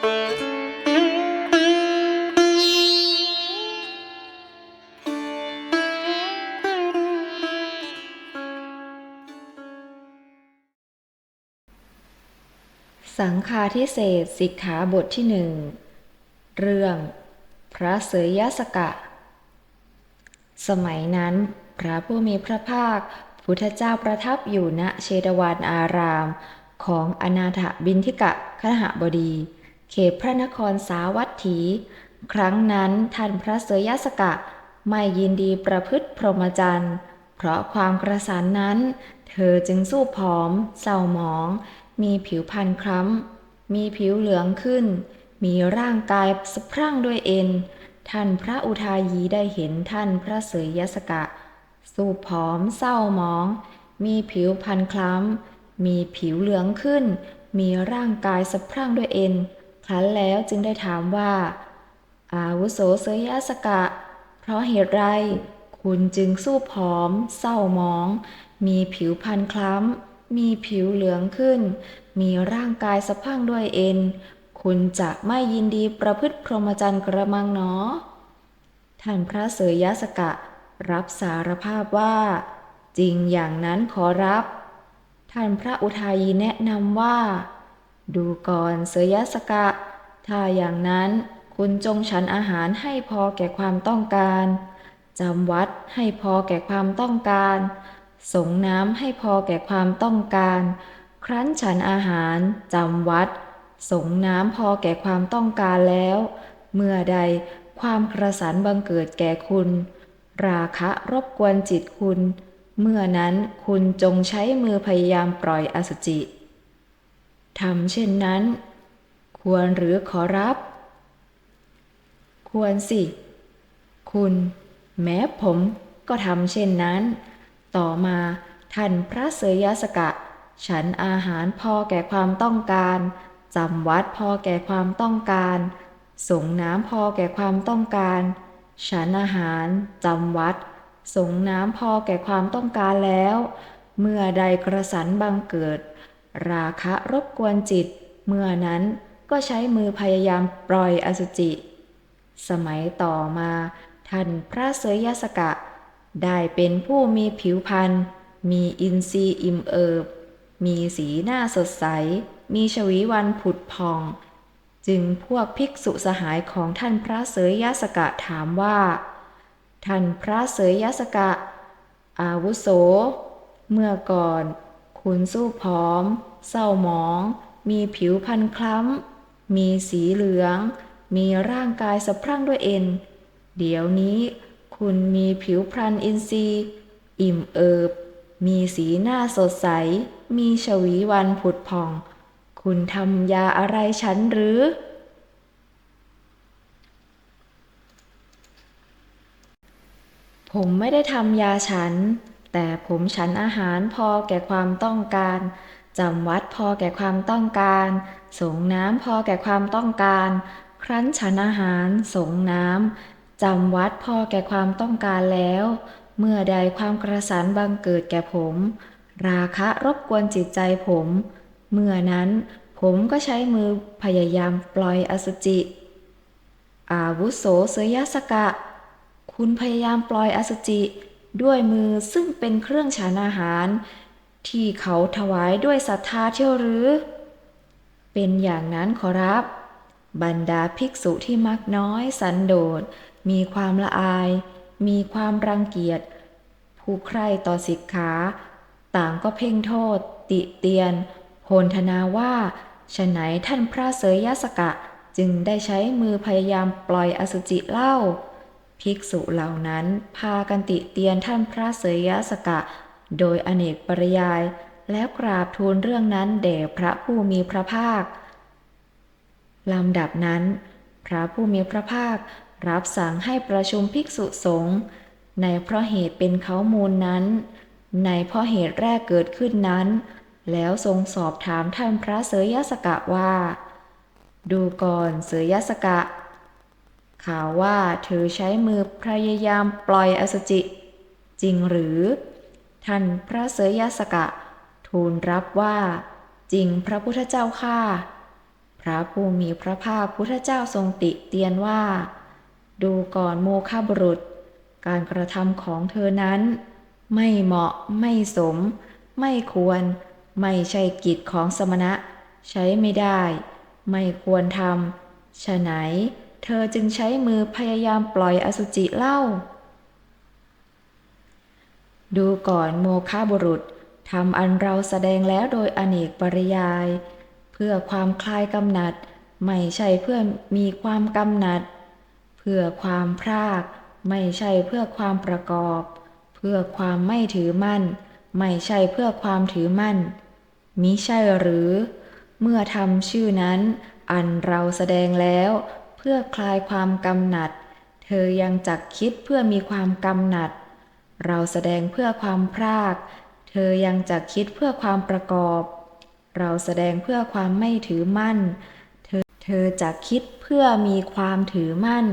สังฆาทิเศษสิกขาบทที่หนึ่งเรื่อง พระเสยยสกะ สมัยนั้น พระผู้มีพระภาค พุทธเจ้าประทับอยู่ณเชตวันอาราม ของอนาถบินทิกะขหบดี เขตพระนครสาวัตถี ครั้งนั้นท่านพระเสยยสกะไม่ยินดีประพฤติพรหมจรรย์เพราะความกระสันนั้น เธอจึงสู้ผอมเศร้าหมอง มีผิวพรรณคล้ำ มีผิวเหลืองขึ้น มีร่างกายสะพรั่งด้วยเอ็น ท่านพระอุทายีได้เห็นท่านพระเสยยสกะ สู้ผอมเศร้าหมอง มีผิวพรรณคล้ำ มีผิวเหลืองขึ้น มีร่างกายสะพรั่งด้วยเอ็น ครั้นแล้วจึงได้ถามว่า อาวุโสเสยยสกะ เพราะเหตุไร คุณจึงสู้ผอม เศร้าหมอง มีผิวพรรณคล้ำ มีผิวเหลืองขึ้น มีร่างกายสะพังด้วยเอ็น คุณจะไม่ยินดีประพฤติพรหมจรรย์กระมังหนอ ท่านพระเสยยสกะ รับสารภาพว่า จริงอย่างนั้นขอรับ ท่านพระอุทายีแนะนำว่า ดูก่อนเสยสกะ ถ้าอย่างนั้นคุณจงฉันอาหารให้พอแก่ความต้องการจำวัดให้พอแก่ความต้องการ สงน้ำให้พอแก่ความต้องการ ครั้นฉันอาหารจำวัด สงน้ำพอแก่ความต้องการแล้ว เมื่อใดความกระสันบังเกิดแก่คุณ ราคะรบกวนจิตคุณ เมื่อนั้นคุณจงใช้มือพยายามปล่อยอสุจิ ทำเช่นนั้น ควรหรือขอรับ ควรสิ คุณ แม้ผมก็ทำเช่นนั้น ต่อมาท่านพระเสยยสกะ ฉันอาหารพอแก่ความต้องการจำวัดพอแก่ความต้องการสงน้ำพอแก่ความต้องการ ฉันอาหารจำวัดสงน้ำพอแก่ความต้องการแล้ว เมื่อใดกระสันบังเกิด ราคะรบกวนจิต เมื่อนั้นก็ใช้มือพยายามปล่อยอสุจิ สมัยต่อมา ท่านพระเสยยสกะ ได้เป็นผู้มีผิวพรรณมีอินทรีย์อิ่มเอิบ มีสีหน้าสดใส มีชวีวันผุดพอง จึงพวกภิกษุสหายของท่านพระเสยยสกะถามว่า ท่านพระเสยยสกะ อาวุโส เมื่อก่อน คุณสู้ผอม เศร้าหมอง มีผิวพรรณคล้ำ มีสีเหลือง มีร่างกายสะพรั่งด้วยเอ็น เดี๋ยวนี้คุณมีผิวพรรณอินทรีย์ อิ่มเอิบ มีสีหน้าสดใส มีชวีวันผุดผ่อง คุณทำยาอะไรฉันหรือ ผมไม่ได้ทำยาฉัน แต่ผมฉันอาหารพอแก่ความต้องการ จำวัดพอแก่ความต้องการ สงน้ำพอแก่ความต้องการ ครั้นฉันอาหาร สงน้ำจำวัดพอแก่ความต้องการแล้ว เมื่อใดความกระสันบังเกิดแก่ผม ราคะรบกวนจิตใจผม เมื่อนั้นผมก็ใช้มือพยายามปล่อยอสุจิ อาวุโสเสยสกะ คุณพยายามปล่อยอสุจิ ด้วยมือซึ่งเป็นเครื่องฉันอาหาร ที่เขาถวายด้วยศรัทธาเที่ยวหรือ เป็นอย่างนั้นขอรับ บรรดาภิกษุที่มักน้อย สันโดษ มีความละอาย มีความรังเกียจ ผู้ใคร่ต่อสิกขา ต่างก็เพ่งโทษ ติเตียนโพลธนาว่าฉะไหนท่านพระเสยยสกะจึงได้ใช้มือพยายามปล่อยอสุจิเล่า ภิกษุเหล่านั้นพากันติเตียนท่านพระเสยยสกะ โดยอเนกปริยาย แล้วกราบทูลเรื่องนั้นแด่พระผู้มีพระภาคลำดับนั้น พระผู้มีพระภาครับสั่งให้ประชุมภิกษุสงฆ์ในเพราะเหตุเป็นเขามูลนั้น ในเพราะเหตุแรกเกิดขึ้นนั้น แล้วทรงสอบถามท่านพระเสยยสกะว่า ดูก่อนเสยยสกะ ข่าวว่าเธอใช้มือพยายามปล่อยอสุจิ จริงหรือ ท่านพระเสยยสกะ ทูลรับว่า จริงพระพุทธเจ้าข้าพระผู้มีพระภาคพุทธเจ้าทรงติเตียนว่า ดูก่อนโมฆะบุรุษ การกระทำของเธอนั้น ไม่เหมาะไม่สม ไม่ควร ไม่ใช่กิจของสมณะ ใช้ไม่ได้ ไม่ควรทำฉะไหน เธอจึงใช้มือพยายามปล่อยอสุจิเล่า ดูก่อนโมฆะบุรุษทำอันเราแสดงแล้วโดยอเนกปริยาย เพื่อความคลายกำหนัด ไม่ใช่เพื่อมีความกำหนัด เพื่อความพราก ไม่ใช่เพื่อความประกอบ เพื่อความไม่ถือมั่น ไม่ใช่เพื่อความถือมั่นมิใช่หรือ เมื่อทำชื่อนั้น อันเราแสดงแล้ว เพื่อคลายความกำหนัด เธอยังจักคิดเพื่อมีความกำหนัด เราแสดงเพื่อความพราก เธอยังจักคิดเพื่อความประกอบ เราแสดงเพื่อความไม่ถือมั่น เธอเธอจะคิดเพื่อมีความถือมั่น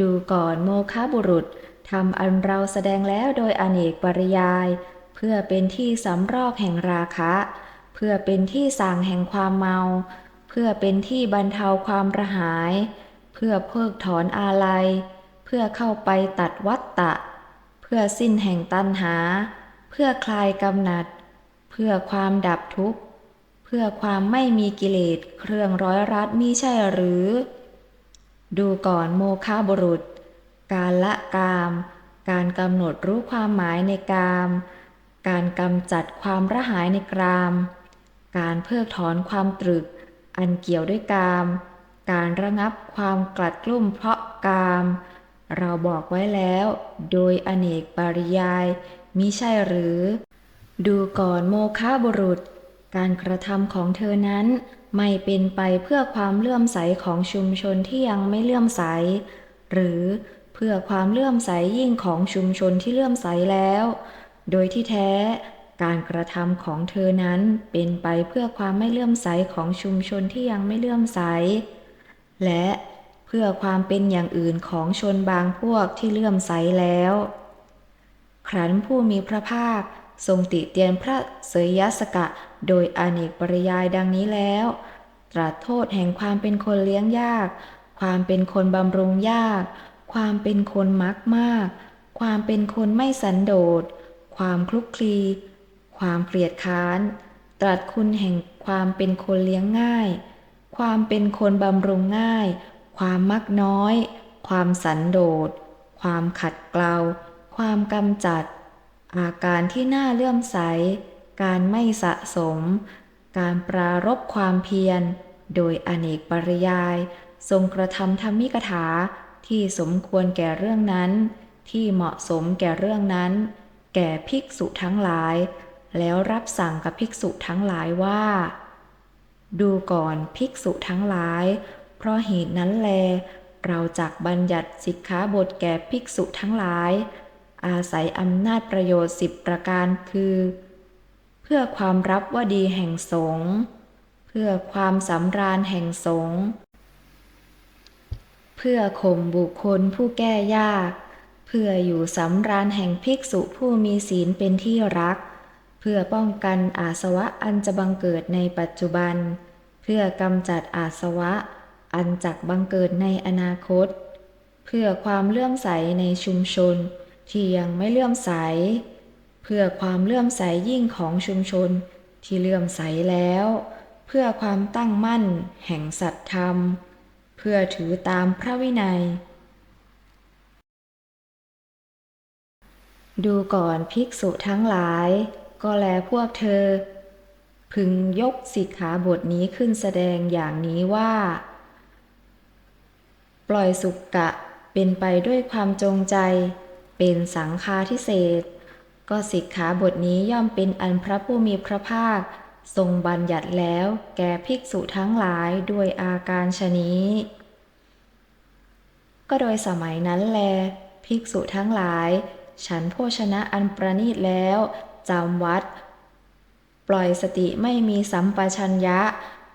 ดูก่อนโมฆะบุรุษทำอันเราแสดงแล้วโดยอเนกปริยาย เพื่อเป็นที่สำรอกแห่งราคะ เพื่อเป็นที่สั่งแห่งความเมา เพื่อเป็นที่บรรเทาความระหาย เพื่อเพิกถอนอาลัย เพื่อเข้าไปตัดวัตตะ เพื่อสิ้นแห่งตัณหา เพื่อคลายกำหนัด เพื่อความดับทุกข์ เพื่อความไม่มีกิเลสเครื่องร้อยรัดมิใช่หรือ ดูก่อนโมฆะบุรุษ การละกาม การกำหนดรู้ความหมายในกาม การกำจัดความระหายในกราม การเพิกถอนความตรึก อันเกี่ยวด้วยกาม การระงับความกลัดกลุ้มเพราะกาม เราบอกไว้แล้ว โดยอเนกปริยายมิใช่หรือ ดูก่อนโมฆะบุรุษ การกระทำของเธอนั้น ไม่เป็นไปเพื่อความเลื่อมใสของชุมชนที่ยังไม่เลื่อมใส หรือเพื่อความเลื่อมใสยิ่งของชุมชนที่เลื่อมใสแล้ว โดยที่แท้ การกระทำของเธอนั้นเป็นไปเพื่อความไม่เลื่อมใสของชุมชนที่ยังไม่เลื่อมใส และเพื่อความเป็นอย่างอื่นของชนบางพวกที่เลื่อมใสแล้ว ครั้นผู้มีพระภาคทรงติเตียนพระเสยยสกะโดยอเนกปริยายดังนี้แล้ว ตรัสโทษแห่งความเป็นคนเลี้ยงยาก ความเป็นคนบำรุงยาก ความเป็นคนมักมาก ความเป็นคนไม่สันโดษ ความคลุกคลี ความเกลียดค้าน ตรัสคุณแห่งความเป็นคนเลี้ยงง่าย ความเป็นคนบำรุงง่าย ความมักน้อย ความสันโดษ ความขัดเกลา ความกำจัด อาการที่น่าเลื่อมใส การไม่สะสม การปรารบความเพียร โดยอเนกปริยาย ทรงกระทำธรรมิกถาที่สมควรแก่เรื่องนั้น ที่เหมาะสมแก่เรื่องนั้น แก่ภิกษุทั้งหลาย แล้วรับสั่งกับภิกษุทั้งหลายว่า ดูก่อนภิกษุทั้งหลาย เพราะเหตุนั้นแล เราจักบัญญัติสิกขาบทแก่ภิกษุทั้งหลาย อาศัยอำนาจประโยชน์สิบประการคือ เพื่อความรับว่าดีแห่งสงฆ์เพื่อความสำราญแห่งสงฆ์เพื่อข่มบุคคลผู้แก้ยาก เพื่ออยู่สำราญแห่งภิกษุผู้มีศีลเป็นที่รัก เพื่อป้องกันอาสวะอันจะบังเกิดในปัจจุบัน เพื่อกำจัดอาสวะ อันจักบังเกิดในอนาคต เพื่อความเลื่อมใสในชุมชน ที่ยังไม่เลื่อมใส เพื่อความเลื่อมใสยิ่งของชุมชน ที่เลื่อมใสแล้ว เพื่อความตั้งมั่น แห่งสัตธรรม เพื่อถือตามพระวินัยดูก่อนภิกษุทั้งหลาย ก็แลพวกเธอ พึงยกสิกขาบทนี้ขึ้นแสดงอย่างนี้ว่า ปล่อยสุกกะเป็นไปด้วยความจงใจ เป็นสังฆาทิเศษก็สิกขาบทนี้ย่อมเป็นอันพระผู้มีพระภาค ทรงบัญญัติแล้วแก่ภิกษุทั้งหลายด้วยอาการชนี้ ก็โดยสมัยนั้นแล ภิกษุทั้งหลาย ฉันโภชนะอันประณีตแล้ว จำวัด ปล่อยสติไม่มีสัมปชัญญะ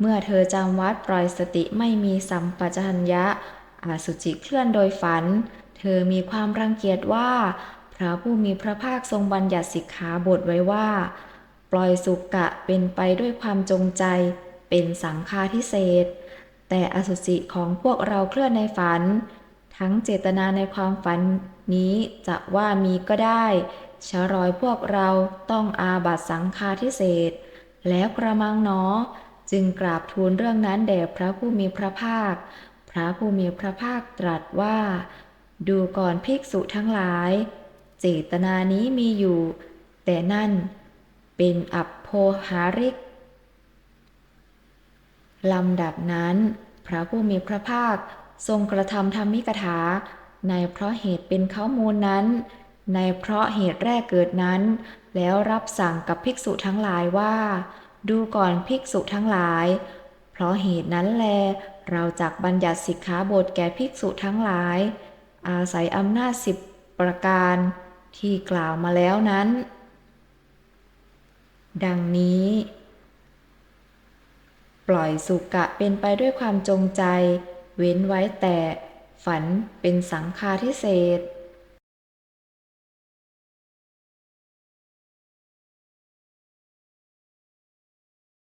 เมื่อเธอจำวัดปล่อยสติไม่มีสัมปชัญญะอาสุจิเคลื่อนโดยฝัน เธอมีความรังเกียจว่า พระผู้มีพระภาคทรงบัญญัติสิกขาบทไว้ว่า ปล่อยสุกะเป็นไปด้วยความจงใจ เป็นสังฆาทิเศษ แต่อสุจิของพวกเราเคลื่อนในฝัน ทั้งเจตนาในความฝันนี้จะว่ามีก็ได้ ชะรอยพวกเราต้องอาบัตสังฆาทิเศษ แล้วกระมังหนอ จึงกราบทูลเรื่องนั้นแด่พระผู้มีพระภาค พระผู้มีพระภาคตรัสว่า ดูก่อนภิกษุทั้งหลาย เจตนานี้มีอยู่ แต่นั่นเป็นอัปโพหาริกลำดับนั้น พระผู้มีพระภาคทรงกระทำธรรมิกถา ในเพราะเหตุเป็นข้อมูลนั้น ในเพราะเหตุแรกเกิดนั้น แล้วรับสั่งกับภิกษุทั้งหลายว่า ดูก่อนภิกษุทั้งหลาย เพราะเหตุนั้นแล เราจักบัญญัติสิกขาบทแก่ภิกษุทั้งหลาย อาศัยอำนาจสิบประการ ที่กล่าวมาแล้วนั้น ดังนี้ ปล่อยสุกะเป็นไปด้วยความจงใจ เว้นไว้แต่ ฝันเป็นสังฆาทิเศษ